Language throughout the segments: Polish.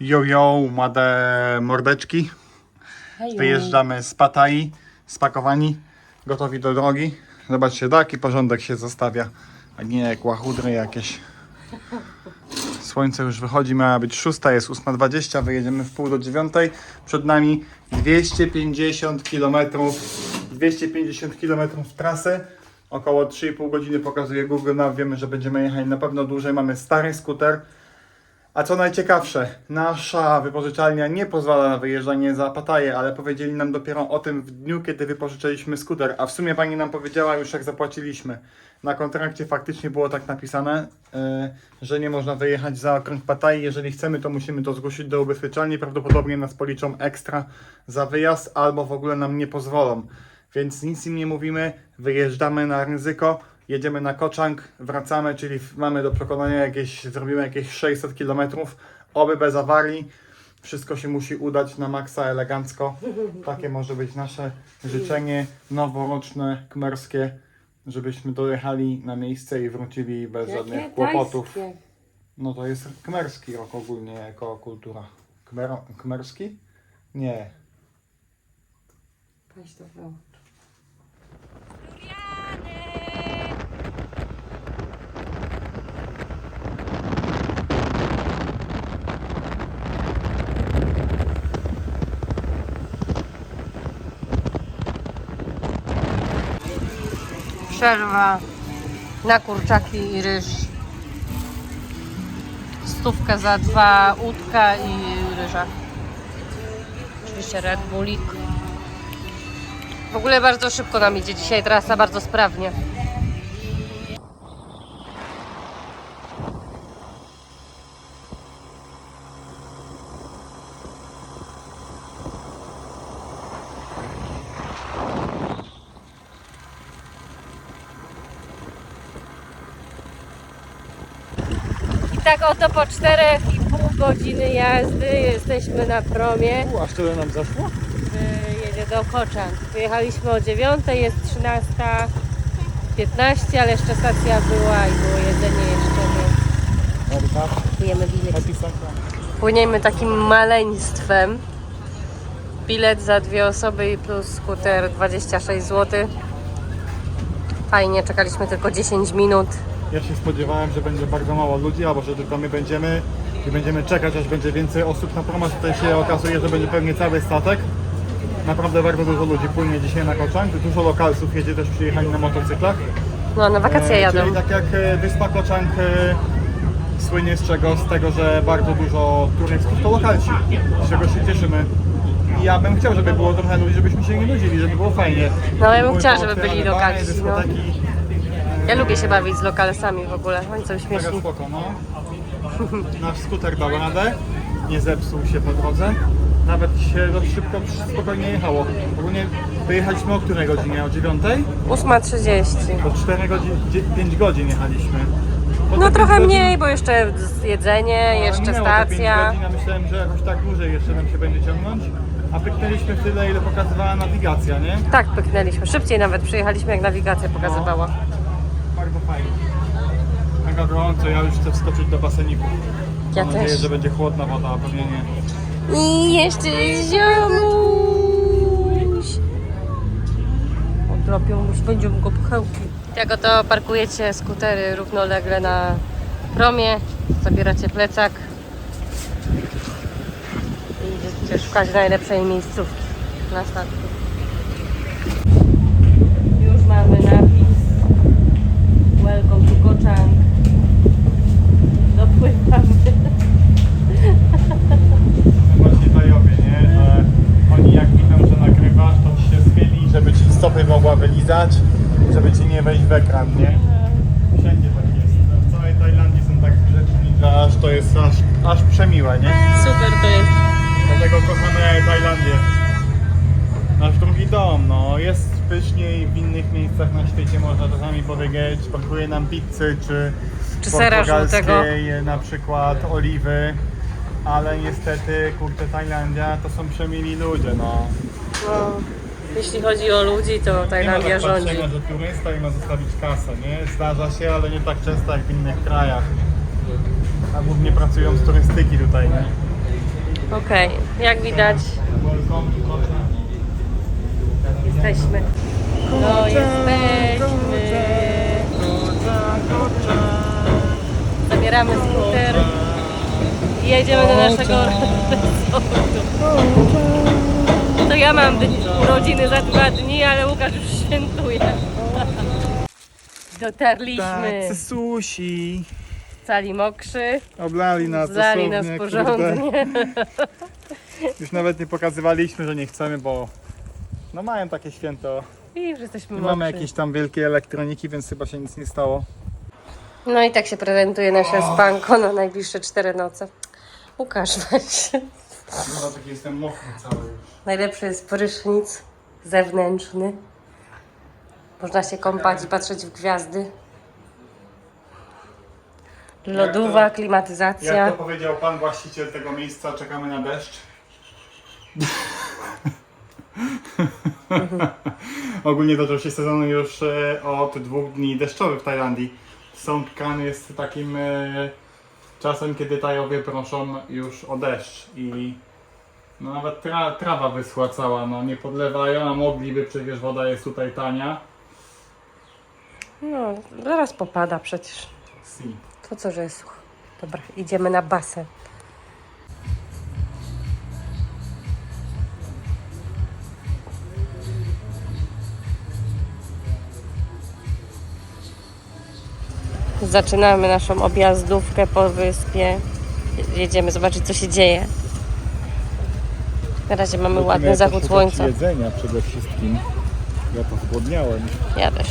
Yo, yo, młode mordeczki. Wyjeżdżamy z Patai, spakowani, gotowi do drogi. Zobaczcie, taki porządek się zostawia, a nie jak łachudry jakieś. Słońce już wychodzi, miała być 6, jest 8.20, wyjedziemy w pół do 9. Przed nami 250 km, 250 km trasy. Około 3,5 godziny pokazuje Google Now. Wiemy, że będziemy jechać na pewno dłużej. Mamy stary skuter. A co najciekawsze, nasza wypożyczalnia nie pozwala na wyjeżdżanie za Pataję, ale powiedzieli nam dopiero o tym w dniu, kiedy wypożyczyliśmy skuter. A w sumie pani nam powiedziała już jak zapłaciliśmy. Na kontrakcie faktycznie było tak napisane, yy, że nie można wyjechać za okręg Pataji. Jeżeli chcemy, to musimy to zgłosić do ubezpieczalni. Prawdopodobnie nas policzą ekstra za wyjazd albo w ogóle nam nie pozwolą. Więc nic im nie mówimy, wyjeżdżamy na ryzyko. Jedziemy na Koczang, wracamy, czyli mamy do przekonania jakieś, zrobimy jakieś 600 km, oby bez awarii. Wszystko się musi udać na maksa elegancko. Takie może być nasze życzenie noworoczne, kmerskie, żebyśmy dojechali na miejsce i wrócili bez żadnych kłopotów. No to jest kmerski rok ogólnie jako kultura. Kmer, kmerski? Nie. Weź Przerwa na kurczaki i ryż. Stówkę za dwa łódka i ryża. Oczywiście Red Bullik. W ogóle bardzo szybko nam idzie dzisiaj trasa, bardzo sprawnie. Tak oto po 4,5 godziny jazdy jesteśmy na promie. U, aż tyle nam zaszło? Y, jedzie do Koczan. Wyjechaliśmy o 9, jest 13.15, ale jeszcze stacja była i było jedzenie jeszcze, więc jemy bilet. Płyniemy takim maleństwem. Bilet za dwie osoby i plus skuter 26 zł. Fajnie, czekaliśmy tylko 10 minut. Ja się spodziewałem, że będzie bardzo mało ludzi, albo że tylko my będziemy i będziemy czekać, aż będzie więcej osób na promach. Tutaj się okazuje, że będzie pewnie cały statek. Naprawdę bardzo dużo ludzi płynie dzisiaj na Koczang. Dużo lokalców jedzie też przyjechali na motocyklach. No, na wakacje E, jadą. Czyli tak jak e, wyspa Koczang e, słynie z czego? Z tego, że bardzo dużo turystów to lokalci, z czego się cieszymy. I ja bym chciał, żeby było trochę ludzi, żebyśmy się nie nudzili, żeby było fajnie. No, ja bym chciała, żeby byli bary, lokalsi, no. Ja lubię się bawić z lokalsami w ogóle. Oni są Mega śmieszni. spoko, no. Nasz skuter dał radę, nie zepsuł się po drodze. Nawet się dość szybko, spokojnie jechało. Ogólnie wyjechaliśmy o której godzinie? O 9? 8.30. Po 4 godzin, 5 godzin jechaliśmy. Po No trochę godzin- mniej, bo jeszcze z- jedzenie, a jeszcze minęło te pięć stacja. Godzin, a myślałem, że jakoś tak dłużej jeszcze nam się będzie ciągnąć. A pyknęliśmy w tyle, ile pokazywała nawigacja, nie? Tak, pyknęliśmy. Szybciej nawet przyjechaliśmy, jak nawigacja pokazywała. Fajnie. Mega gorąco, ja już chcę wskoczyć do baseniku. Ja Mam nadzieję, też. że będzie chłodna woda, a pewnie nie. I jeszcze ziomuś. Odrobią, już będziemy go pchełki. Jak oto parkujecie skutery równolegle na promie, zabieracie plecak i idziecie szukać najlepszej miejscówki na statku. Już mamy napis To Kochang. Dopływamy. Właśnie Tajowie, nie? Że oni jak widzą, że nagrywasz, to ci się schyli, żeby ci stopy mogła wylizać, żeby ci nie wejść w ekran, nie? Wszędzie tak jest. W całej Tajlandii są tak grzeczni, że aż to jest aż, aż przemiłe, nie? Super to jest. Dlatego kochamy Tajlandię. Nasz drugi dom, no jest pyszniej w innych miejscach na świecie, można czasami powiedzieć. Brakuje nam pizzy czy, Czy sera żółtego. na przykład oliwy. Ale niestety, kurde, Tajlandia to są przemili ludzie, no. No, jeśli chodzi o ludzi, to Tajlandia nie ma tak rządzi. że turysta i ma zostawić kasę, nie? Zdarza się, ale nie tak często jak w innych krajach. A głównie pracują z turystyki tutaj, nie? Okej, jak widać, jesteśmy. No, jesteśmy. Zabieramy skuter i jedziemy do naszego resortu. To ja mam urodziny za dwa dni, ale Łukasz już świętuje. Dotarliśmy. Tak, susi. Cali mokrzy, Oblali nas zali nas porządnie. kurde. Już nawet nie pokazywaliśmy, że nie chcemy, bo no mają takie święto. I już jesteśmy Nie mokrzy. mamy jakiejś tam wielkiej elektroniki, więc chyba się nic nie stało. No i tak się prezentuje nasze spanko na najbliższe cztery noce. Łukasz, weź. No taki jestem mokry cały już. Najlepszy jest prysznic zewnętrzny. Można się kąpać i patrzeć w gwiazdy. Lodówa, Jak to- klimatyzacja. Jak to powiedział pan właściciel tego miejsca, czekamy na deszcz. Ogólnie zaczął się sezon już e, od dwóch dni deszczowych w Tajlandii. Songkran jest takim e, czasem, kiedy Tajowie proszą już o deszcz i no nawet tra, trawa wyschła cała, no nie podlewają, a mogliby, przecież woda jest tutaj tania. No, zaraz popada przecież. Si. To co, że jest sucho. Dobra, idziemy na basen. Zaczynamy naszą objazdówkę po wyspie. Jedziemy zobaczyć, co się dzieje. Na razie mamy ładny zachód słońca. jedzenia przede wszystkim. Ja to zgłodniałem. Ja też.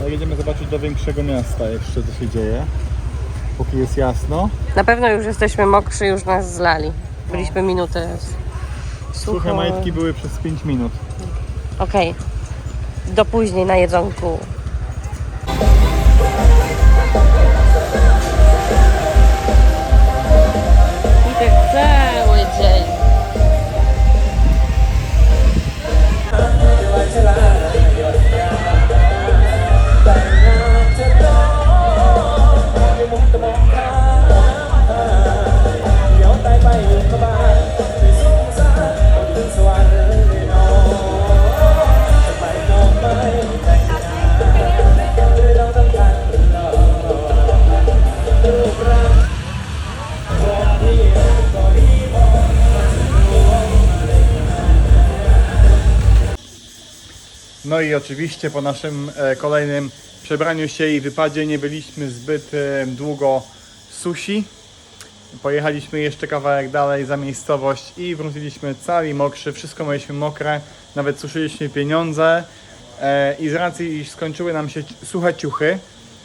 No jedziemy zobaczyć do większego miasta jeszcze co się dzieje. Póki jest jasno. Na pewno już jesteśmy mokrzy, już nas zlali. Byliśmy minutę. Suche majtki były przez 5 minut. Okej. Do później na jedzonku. I tak cały No i oczywiście po naszym e, kolejnym przebraniu się i wypadzie nie byliśmy zbyt e, długo sushi. Pojechaliśmy jeszcze kawałek dalej za miejscowość i wróciliśmy cali mokrzy, wszystko mieliśmy mokre, nawet suszyliśmy pieniądze e, i z racji, iż skończyły nam się suche ciuchy,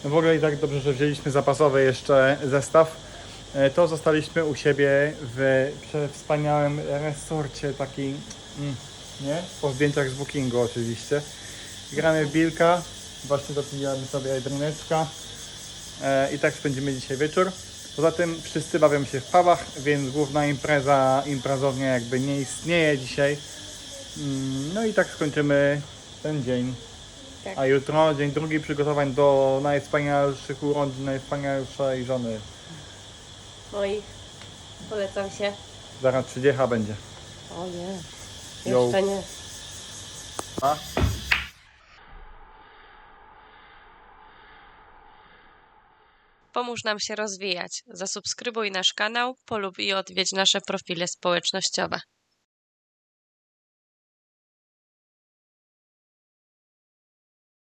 w ogóle i tak dobrze, że wzięliśmy zapasowy jeszcze zestaw, to zostaliśmy u siebie w wspaniałym resorcie taki, mm, nie? Po zdjęciach z bookingu oczywiście. Gramy w Bilka, właśnie dopijamy sobie drineczka e, i tak spędzimy dzisiaj wieczór. Poza tym wszyscy bawią się w pubach, więc główna impreza, imprezownia jakby nie istnieje dzisiaj. Mm, No i tak skończymy ten dzień. Tak. A jutro dzień drugi przygotowań do najwspanialszych urodzin, najwspanialszej żony. I polecam się. Zaraz 30 będzie. O nie. Yo. Jeszcze nie. A? Pomóż nam się rozwijać. Zasubskrybuj nasz kanał, polub i odwiedź nasze profile społecznościowe.